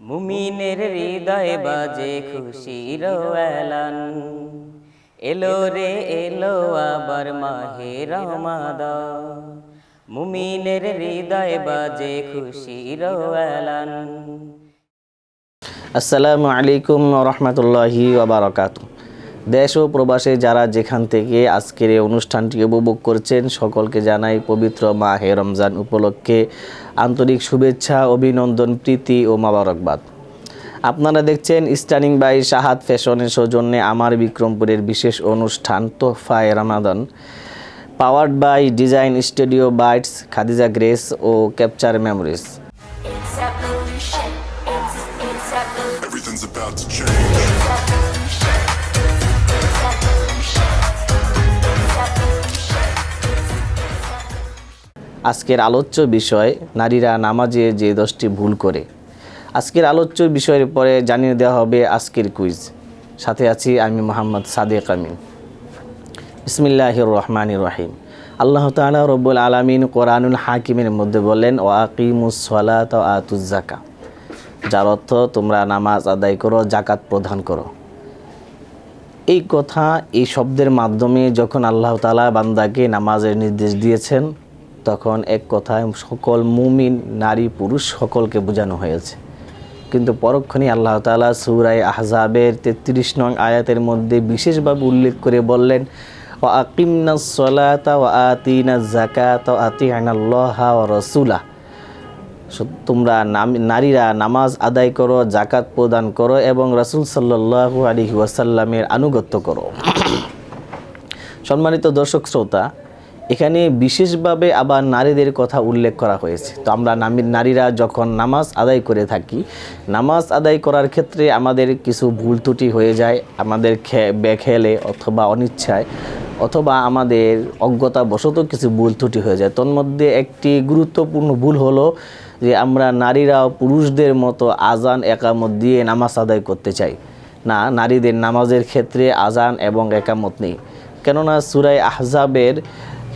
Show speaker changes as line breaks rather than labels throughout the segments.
মুমিনের হৃদয় বাজে খুশির এলান এলো রে, এলো আবার মাহে রমাদ মুমিনের হৃদয় বাজে খুশির এলান
আসসালামু আলাইকুম রহমতুল্লাহি ওবরাকাত দেশ ও প্রবাসে যারা যেখান থেকে আজকের এই অনুষ্ঠানটি উপভোগ করছেন, সকলকে জানাই পবিত্র মাহে রমজান উপলক্ষে আন্তরিক শুভেচ্ছা, অভিনন্দন, প্রীতি ও মাবারকবাদ। আপনারা দেখছেন স্টানিং বাই শাহাদ ফ্যাশনের সৌজন্যে আমার বিক্রমপুরের বিশেষ অনুষ্ঠান তোহফায় Ramadan. Powered by design studio bytes, Khadija grace O capture memories. আজকের আলোচ্য বিষয়, নারীরা নামাজে যে দশটি ভুল করে। আজকের আলোচ্য বিষয়ের পরে জানিয়ে দেওয়া হবে আজকের কুইজ। সাথে আছি আমি মোহাম্মদ সাদেক আমিন। বিসমিল্লাহির রহমান রহিম। আল্লাহ তালা রব্বুল আলমিন কোরআনুল হাকিমের মধ্যে বললেন ও আকিমুস সলাত ও আতুজাকা যার অর্থ, তোমরা নামাজ আদায় করো জাকাত প্রদান করো। এই কথা, এই শব্দের মাধ্যমে যখন আল্লাহ তালা বান্দাকে নামাজের নির্দেশ দিয়েছেন তখন এক কথায় সকল মুমিন, নারী, পুরুষ সকলকে বোঝানো হয়েছে। কিন্তু পরক্ষণে আল্লাহ তালা সুরাই আহজাবের তেত্রিশ নং আয়াতের মধ্যে বিশেষভাবে উল্লেখ করে বললেন ও আকিমনা সলাতা ও আতিনা জাকাত ও আতিহানাল্লাহ ও রসুলা তোমরা নারীরা নামাজ আদায় করো জাকাত প্রদান করো এবং রাসূল সাল্লাল্লাহু আলাইহি ওয়াসাল্লামের আনুগত্য করো। সম্মানিত দর্শক, শ্রোতা এখানে বিশেষভাবে আবার নারীদের কথা উল্লেখ করা হয়েছে। তো আমরা নারীরা যখন নামাজ আদায় করে থাকি, নামাজ আদায় করার ক্ষেত্রে আমাদের কিছু ভুল ত্রুটি হয়ে যায়, আমাদের খে- বেখেলে অথবা অনিচ্ছায়, অথবা আমাদের অজ্ঞতাবশত কিছু ভুল ত্রুটি হয়ে যায়। তন্মধ্যে একটি গুরুত্বপূর্ণ ভুল হলো যে আমরা নারীরাও পুরুষদের মতো আজান একামত দিয়ে নামাজ আদায় করতে চাই। না, নারীদের নামাজের ক্ষেত্রে আজান এবং একামত নেই। কেননা সুরাই আহজাবের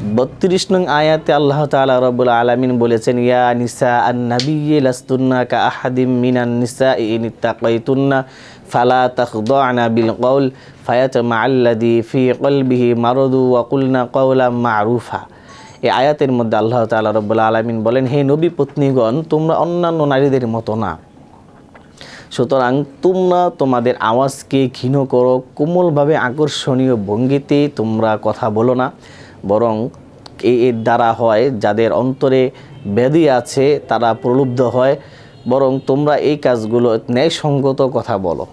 বত্রিশ নং আয়াতে আল্লাহ তাআলা রব্বুল আলামিন বলেছেন, ইয়া নিসা আন নাবিয়্যি লাস্তুন্না কা আহাদিম মিনান নিসা ইন ইত্তাকাইতুন্না ফালা তাখদা'না বিল কওল ফায়াতমা আল্লাযী ফি কলবিহি মারাদু ওয়া কুলনা কওলাম মা'রুফা। এই আয়াতের মধ্যে আল্লাহ তাআলা রব্বুল আলামিন বলেন, হে নবী পত্নীগণ, তোমরা অন্যান্য নারীদের মতো না। সুতরাং তোমরা তোমাদের আওয়াজকে ক্ষীণ করো, কোমলভাবে আকর্ষণীয় ভঙ্গিতে তোমরা কথা বলো না। বরং এর দ্বারা হয়, যাদের অন্তরে ব্যাধি আছে, তারা প্রলুব্ধ হয়। বরং তোমরা এই কাজগুলো ন্যায়সঙ্গত কথা বলো।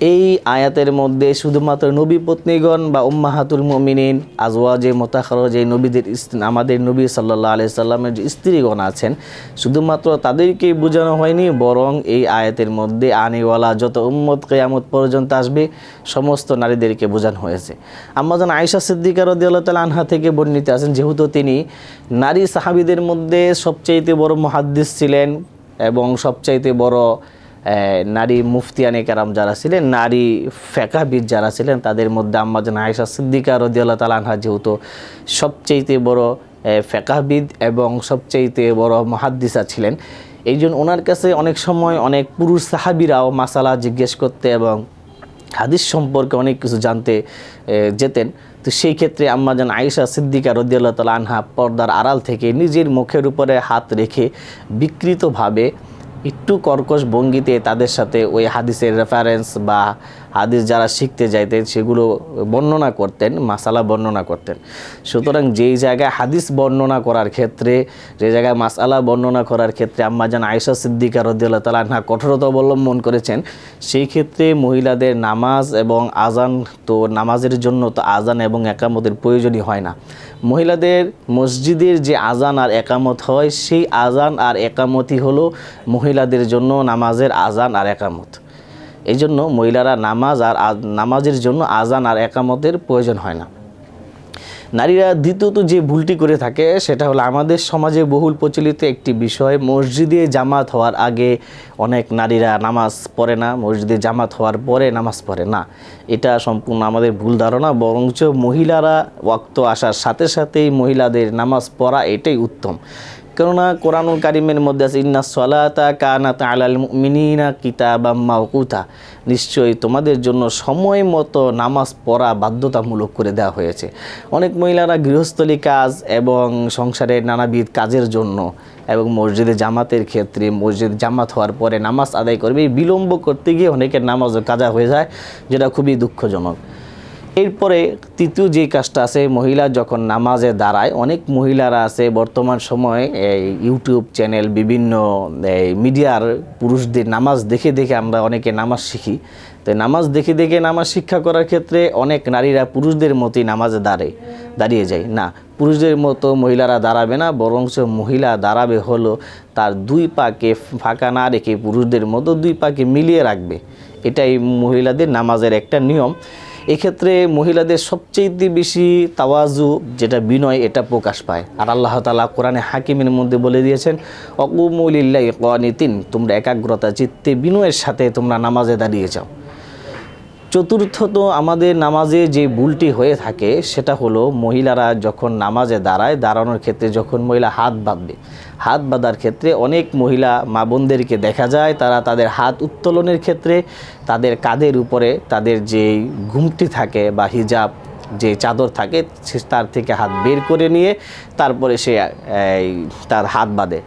এই আয়াতের মধ্যে শুধুমাত্র নবী পত্নীগণ বা উম্মাহাতুল মমিনিন, আজওয়াজে মোতাখর যে নবীদের আমাদের নবী সাল্লাহ আলি সাল্লামের যে স্ত্রীগণ আছেন, শুধুমাত্র তাদেরকেই বোঝানো হয়নি, বরং এই আয়াতের মধ্যে আনিওয়ালা যত উম্মত কেয়ামত পর্যন্ত আসবে, সমস্ত নারীদেরকে বোঝানো হয়েছে। আমাজন আয়েশা সিদ্দিকা রদিয়াল্লাহ তাল আনহা থেকে বর্ণিত আছেন, যেহেতু তিনি নারী সাহাবিদের মধ্যে সবচাইতে বড় মহাদ্দিস ছিলেন এবং সবচাইতে বড় নারী মুফতিয়ানে কারাম যারা ছিলেন নারী ফেকাবিদ যারা ছিলেন তাদের মধ্যে আম্মাজান আয়েশা সিদ্দিকা রদিয়াল্লাহ তাল আনহা যেহেতু সবচাইতে বড় এ, ফেকাবিদ এবং সবচাইতে বড় মহাদ্দিসা ছিলেন। এই জন্য ওনার কাছে অনেক সময় অনেক পুরুষ সাহাবিরাও মাসালা জিজ্ঞেস করতে এবং হাদিস সম্পর্কে অনেক কিছু জানতে যেতেন। তো সেই ক্ষেত্রে আম্মাজান আয়েশা সিদ্দিকা রদিয়াল্লাহ তাল আনহা পর্দার আড়াল থেকে নিজের মুখের উপরে হাত রেখে বিকৃতভাবে একটু কর্কশ ভঙ্গিতে তাদের সাথে ওই হাদিসের রেফারেন্স বা হাদিস যারা শিখতে যাইতেন, সেগুলো বর্ণনা করতেন, মাসালা বর্ণনা করতেন। সুতরাং যেই জায়গায় হাদিস বর্ণনা করার ক্ষেত্রে, যে জায়গায় মাসালা বর্ণনা করার ক্ষেত্রে আম্মাজান আয়েশা সিদ্দিকা রদিয়াল্লাহ তালা আনহা কঠোরতা অবলম্বন করেছেন, সেই ক্ষেত্রে মহিলাদের নামাজ এবং আজান তো নামাজের জন্য তো আজান এবং একামতের প্রয়োজনই হয় না। মহিলাদের মসজিদের যে আজান আর একামত হয়, সেই আজান আর একামতই হলো মহিলাদের জন্য নামাজের আজান আর একামত। এই জন্য মহিলারা নামাজ আর নামাজের জন্য আজান আর একামতের প্রয়োজন হয় না। নারীরা দ্বিতীয়ত যে ভুলটি করে থাকে, সেটা হলো আমাদের সমাজে বহুল প্রচলিত একটি বিষয়, মসজিদে জামাত হওয়ার আগে অনেক নারীরা নামাজ পড়ে না, মসজিদে জামাত হওয়ার পরে নামাজ পড়ে না। এটা সম্পূর্ণ আমাদের ভুল ধারণা, বরঞ্চ মহিলারা ওয়াক্ত আসার সাথে সাথেই মহিলাদের নামাজ পড়া এটাই উত্তম। কেননা কোরআনুল কারিমের মধ্যে আছে, ইন্না সলাতা কানাত আলাল মিনিনা কিতাবা মাউকুতা নিশ্চয়ই তোমাদের জন্য সময় মতো নামাজ পড়া বাধ্যতামূলক করে দেওয়া হয়েছে। অনেক মহিলারা গৃহস্থলী কাজ এবং সংসারের নানাবিধ কাজের জন্য এবং মসজিদে জামাতের ক্ষেত্রে মসজিদ জামাত হওয়ার পরে নামাজ আদায় করবে। বিলম্ব করতে গিয়ে অনেকের নামাজও কাজা হয়ে যায়, যেটা খুবই দুঃখজনক। এরপরে তৃতীয় যে কাজটা আছে, মহিলা যখন নামাজে দাঁড়ায়, অনেক মহিলারা আছে, বর্তমান সময়ে এই ইউটিউব চ্যানেল, বিভিন্ন, এই মিডিয়ার পুরুষদের নামাজ দেখে দেখে আমরা অনেকে নামাজ শিখি। তো নামাজ দেখে দেখে নামাজ শিক্ষা করার ক্ষেত্রে অনেক নারীরা পুরুষদের মতোই নামাজে দাঁড়ে, দাঁড়িয়ে যায়। না, পুরুষদের মতো মহিলারা দাঁড়াবে না, বরঞ্চ মহিলা দাঁড়াবে হলো তার দুই পাকে ফাঁকা না রেখে পুরুষদের মতো দুই পাকে মিলিয়ে রাখবে। এটাই মহিলাদের নামাজের একটা নিয়ম। এক্ষেত্রে মহিলাদের সবচেয়ে বেশি তাওয়াজু যেটা বিনয়, এটা প্রকাশ পায়। আর আল্লাহ তালা কোরআনে হাকিমের মধ্যে বলে দিয়েছেন, অকুমুলিল্লাহ কনিতিন তোমরা একাগ্রতা, চিত্তে বিনয়ের সাথে তোমরা নামাজে দাঁড়িয়ে যাও। চতুর্থত আমাদের নামাজে যে ভুলটি হয়ে থাকে, সেটা হলো মহিলারা যখন নামাজে দাঁড়ায়, দাঁড়ানোর ক্ষেত্রে যখন মহিলা হাত বাঁধবে হাত বাঁধার ক্ষেত্রে অনেক মহিলা মা বোনদেরকে দেখা যায়, তারা তাদের হাত উত্তোলনের ক্ষেত্রে তাদের কাঁধের উপরে তাদের যে ঘুমটি থাকে বা হিজাব যে চাদর থাকে তার থেকে হাত বের করে নিয়ে তারপরে সে তার হাত বাঁধে।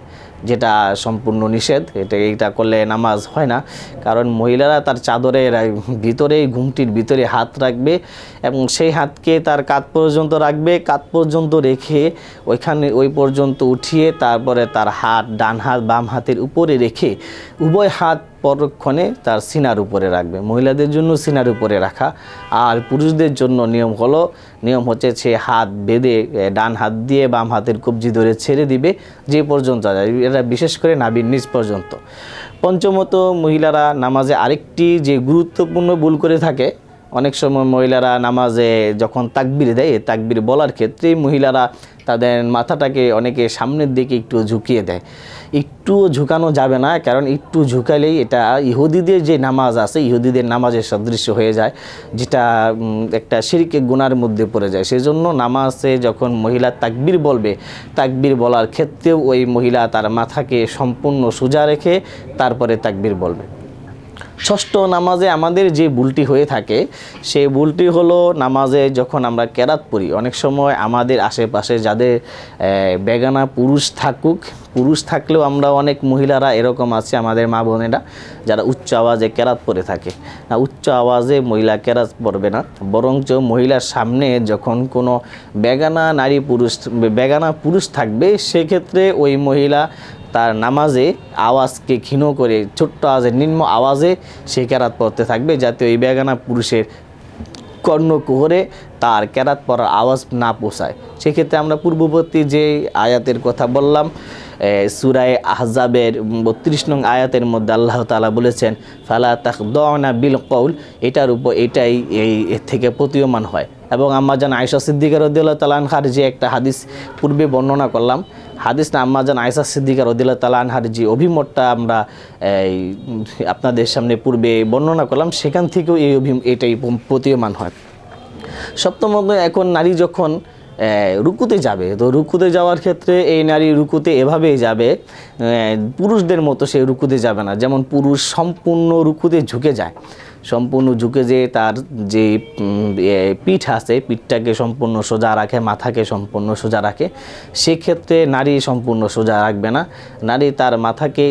যেটা সম্পূর্ণ নিষেধ, এটা এইটা করলে নামাজ হয় না। কারণ মহিলারা তার চাদরের ভিতরে ঘুমটির ভিতরে হাত রাখবে এবং সেই হাতকে তার কাত পর্যন্ত রাখবে। কাত পর্যন্ত রেখে ওইখানে, ওই পর্যন্ত উঠিয়ে তারপরে তার হাত, ডান হাত, বাম হাতের উপরে রেখে উভয় হাত পরক্ষণে তার সিনার উপরে রাখবে। মহিলাদের জন্য সিনার উপরে রাখা। আর পুরুষদের জন্য নিয়ম হলো, নিয়ম হচ্ছে সে হাত বেঁধে ডান হাত দিয়ে বাম হাতের কবজি ধরে ছেড়ে দিবে, যে পর্যন্ত এটা বিশেষ করে নাবির নিচ পর্যন্ত। পঞ্চমত মহিলারা নামাজে আরেকটি যে গুরুত্বপূর্ণ ভুল করে থাকে অনেক সময় মহিলারা নামাজে যখন তাকবির দেয়, তাকবির বলার ক্ষেত্রে মহিলারা তাদের মাথাটাকে অনেকে সামনের দিকে একটু ঝুঁকিয়ে দেয়। একটুও ঝুঁকানো যাবে না, কারণ একটু ঝুঁকালেই এটা ইহুদিদের যে নামাজ আছে, ইহুদিদের নামাজের সদৃশ্য হয়ে যায়, যেটা একটা শিরকে গুনার মধ্যে পড়ে যায়। সেজন্য নামাজে যখন মহিলা তাকবির বলবে, তাকবির বলার ক্ষেত্রেও ওই মহিলা তার মাথাকে সম্পূর্ণ সোজা রেখে তারপরে তাকবির বলবে। ষষ্ঠ নামাজে আমাদের যে ভুলটি হয়ে থাকে, সেই ভুলটি হলো নামাজে যখন আমরা কেরাত পড়ি, অনেক সময় আমাদের আশেপাশে যাদের বেগানা পুরুষ থাকুক, পুরুষ থাকলেও আমরা অনেক মহিলারা এরকম আছে আমাদের মা বোনেরা, যারা উচ্চ আওয়াজে কেরাত পড়ে থাকে। না, উচ্চ আওয়াজে মহিলা কেরাত পড়বে না, বরঞ্চ মহিলার সামনে যখন কোনো বেগানা নারী পুরুষ, বেগানা পুরুষ থাকবে, সেক্ষেত্রে ওই মহিলা তার নামাজে আওয়াজকে ক্ষীণ করে, ছোট্ট আওয়াজে, নিম্ন আওয়াজে সে কেরাত পড়তে থাকবে। যাতে ওই বেগানা পুরুষের কর্ণকুহরে তার কেরাত পড়ার আওয়াজ না পোষায় সেক্ষেত্রে আমরা পূর্ববর্তী যে আয়াতের কথা বললাম সুরায় আহজাবের বত্রিশ নং আয়াতের মধ্যে আল্লাহ তালা বলেছেন, ফালা তাক দনা বিল কৌল এটার উপর এটাই এই থেকে প্রতীয়মান হয়। এবং আম্মাজান আয়সা সিদ্দিকা রদিল্লাহ তালানহার যে একটা হাদিস পূর্বে বর্ণনা করলাম হাদিস না আম্মাজান আয়সা সিদ্দিকা রদিল্লাহ তালানহার যে অভিমতটা আমরা, এই, আপনাদের সামনে পূর্বে বর্ণনা করলাম, সেখান থেকেও এই অভি, এটাই প্রতীয়মান হয়। সপ্তমত এখন নারী যখন রুকুতে যাবে, তো রুকুতে যাওয়ার ক্ষেত্রে এই নারী রুকুতে এভাবেই যাবে পুরুষদের মতো সে রুকুতে যাবে না। যেমন পুরুষ সম্পূর্ণ রুকুতে ঝুঁকে যায়। সম্পূর্ণ ঝুঁকে যেয়ে তার যে পিঠ আছে, পিঠটাকে সম্পূর্ণ সোজা রাখে, মাথাকে সম্পূর্ণ সোজা রাখে, সেক্ষেত্রে নারী সম্পূর্ণ সোজা রাখবে না। নারী তার মাথাকে,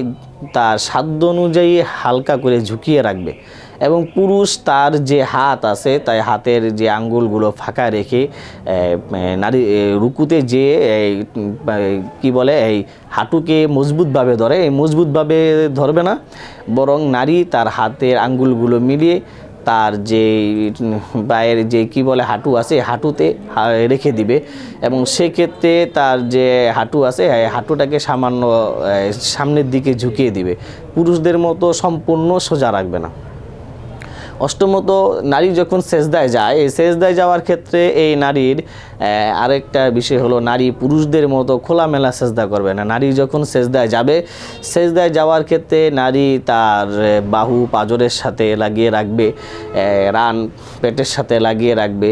তার সাধ্য অনুযায়ী হালকা করে ঝুঁকিয়ে রাখবে। এবং পুরুষ তার যে হাত আছে, তাই হাতের যে আঙ্গুলগুলো ফাঁকা রেখে নারী রুকুতে যে কি বলে, এই হাঁটুকে মজবুতভাবে ধরে, এই মজবুতভাবে ধরবে না, বরং নারী তার হাতের আঙ্গুলগুলো মিলিয়ে তার যে, পায়ের যে, কি বলে, হাঁটু আছে হাঁটুতে রেখে দিবে। এবং সেক্ষেত্রে তার যে হাঁটু আছে হাঁটুটাকে সামান্য সামনের দিকে ঝুঁকিয়ে দিবে। পুরুষদের মতো সম্পূর্ণ সোজা রাখবে না। অষ্টমত, নারী যখন সেজদায় যায়, এই সেজদায় যাওয়ার ক্ষেত্রে এই নারীর আরেকটা বিষয় হলো নারী পুরুষদের মতো খোলামেলা সেজদা করবে না। নারী যখন সেজদায় যাবে, সেজদায় যাওয়ার ক্ষেত্রে নারী তার বাহু পাজরের সাথে লাগিয়ে রাখবে রান পেটের সাথে লাগিয়ে রাখবে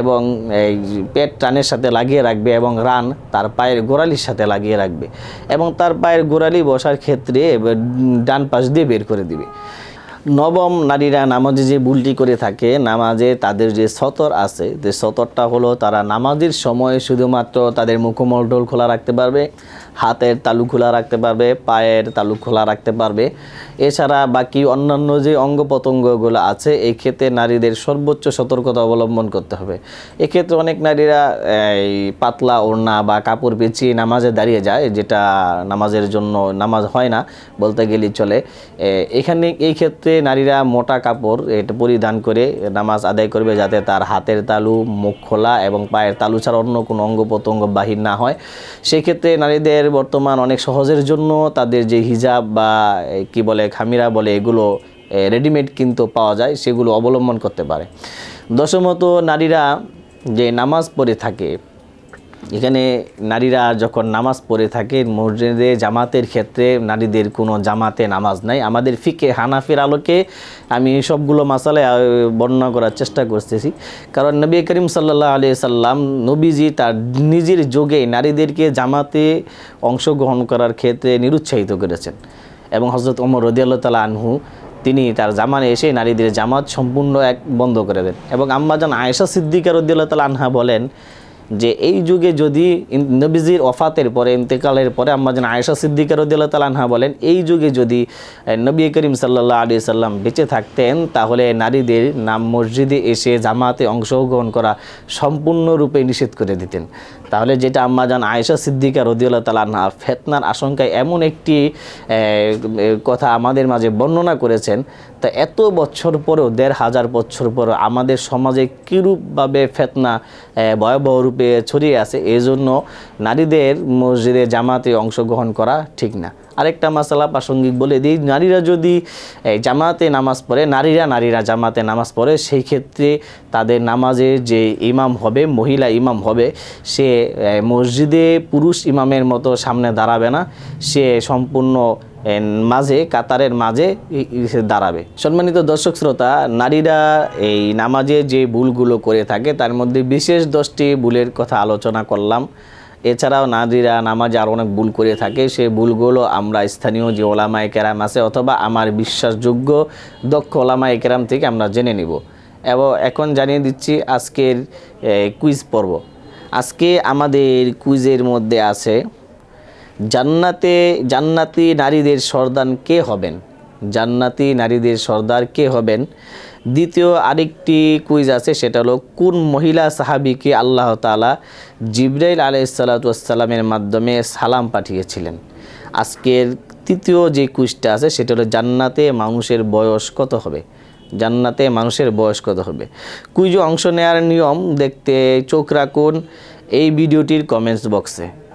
এবং এই পেট টানের সাথে লাগিয়ে রাখবে এবং রান তার পায়ের গোড়ালির সাথে লাগিয়ে রাখবে এবং তার পায়ের গোড়ালি বসার ক্ষেত্রে ডান পাশ দিয়ে বের করে দিবে। নবম নারীরা নামাজে যে ভুলটি করে থাকে, নামাজে তাদের যে সতর আছে, যে সতরটা হলো তারা নামাজের সময় শুধুমাত্র তাদের মুখমণ্ডল খোলা রাখতে পারবে। হাতের তালু খোলা রাখতে পারবে, পায়ের তালু খোলা রাখতে পারবে। এছাড়া বাকি অন্যান্য যে অঙ্গ প্রত্যঙ্গগুলো আছে এই ক্ষেত্রে নারীদের সর্বোচ্চ সতর্কতা অবলম্বন করতে হবে। এক্ষেত্রে অনেক নারীরা, এই পাতলা ওড়না বা কাপড় পেঁচিয়ে নামাজে দাঁড়িয়ে যায়, যেটা নামাজের জন্য নামাজ হয় না, বলতে গেলেই চলে। এখানে, এই ক্ষেত্রে নারীরা মোটা কাপড় এটা, পরিধান করে নামাজ আদায় করবে যাতে তার হাতের তালু, মুখ খোলা এবং পায়ের তালু ছাড়া অন্য কোনো অঙ্গ প্রত্যঙ্গ বাহির না হয়। সেই ক্ষেত্রে নারীদের বর্তমান অনেক সহজের জন্য তাদের যে হিজাব বা কি বলে, খামিরা বলে এগুলো রেডিমেড কিন্তু পাওয়া যায়, সেগুলো অবলম্বন করতে পারে। দশমত নারীরা যে নামাজ পড়ে থাকে এখানে নারীরা যখন নামাজ পড়ে থাকে, মসজিদে, জামাতের ক্ষেত্রে নারীদের কোনো জামাতে নামাজ নাই। আমাদের ফিকে হানাফির আলোকে আমি সবগুলো মাসালে বর্ণনা করার চেষ্টা করতেছি। কারণ নবী করিম সাল্লাহ আলি সাল্লাম নবীজি তার নিজের যোগে নারীদেরকে জামাতে অংশগ্রহণ করার ক্ষেত্রে নিরুৎসাহিত করেছেন। এবং হজরত ওমর রদিয়াল্লাহ তালা আনহু, তিনি তার জামানে এসে নারীদের জামাত সম্পূর্ণ এক বন্ধ করে দেন। এবং আম্মাজান আয়েশা সিদ্দিকার রদিয়াল্লাহ তালা আনহা বলেন যে এই যুগে যদি নবীজির অফাতের পরে, ইন্তেকালের পরে আম্মাজান আয়েশা সিদ্দিকার রদিয়াল্লাহ তালা আনহা বলেন, এই যুগে যদি নবী করিম সাল্লাহ আলি সাল্লাম বেঁচে থাকতেন, তাহলে নারীদের নাম মসজিদে এসে জামাতে অংশগ্রহণ করা সম্পূর্ণরূপে নিষেধ করে দিতেন। তাহলে যেটা আম্মাজান আয়েশা সিদ্দিকা রদিউল্লাহ তালা আনহা, ফেতনার আশঙ্কায় এমন একটি কথা আমাদের মাঝে বর্ণনা করেছেন তা এত বছর পরেও, দেড় হাজার বছর পরেও আমাদের সমাজে কীরূপভাবে ফেতনা ভয়াবহ রূপে ছড়িয়ে আছে এই জন্য নারীদের মসজিদে, জামাতে অংশগ্রহণ করা ঠিক না। আরেকটা মাসালা প্রাসঙ্গিক বলে দিই, নারীরা যদি জামাতে নামাজ পড়ে, নারীরা নারীরা জামাতে নামাজ পড়ে, সেই ক্ষেত্রে তাদের নামাজের যে ইমাম হবে, মহিলা ইমাম হবে, সে মসজিদে পুরুষ ইমামের মতো সামনে দাঁড়াবে না, সে সম্পূর্ণ মাঝে, কাতারের মাঝে সে দাঁড়াবে। সম্মানিত দর্শক শ্রোতা, নারীরা এই নামাজে যে ভুলগুলো করে থাকে, তার মধ্যে বিশেষ দশটি ভুলের কথা আলোচনা করলাম। এছাড়াও নারীরা নামাজে আরও অনেক ভুল করে থাকে সেই ভুলগুলো আমরা স্থানীয় যে ওলামায় কেরাম আছে অথবা আমার বিশ্বাসযোগ্য দক্ষ ওলামায় কেরাম থেকে আমরা জেনে নিব। এবং এখন জানিয়ে দিচ্ছি আজকের কুইজ পর্ব। আজকে আমাদের কুইজের মধ্যে আছে জান্নাতে, জান্নাতি নারীদের সর্দান কে হবেন? জান্নাতি নারীদের সর্দার কে হবেন? দ্বিতীয় আরেকটি কুইজ আছে, সেটা হলো, কোন মহিলা সাহাবিকে আল্লাহ তাআলা জিব্রাইল আলাইসাল্লাতামের মাধ্যমে সালাম পাঠিয়েছিলেন? আজকের তৃতীয় যে কুইজটা আছে, সেটা হলো, জান্নাতে মানুষের বয়স কত হবে? জান্নাতে মানুষের বয়স কত হবে? কুইজে অংশ নেওয়ার নিয়ম দেখতে চোখ রাখুন, এই ভিডিওটির কমেন্টস বক্সে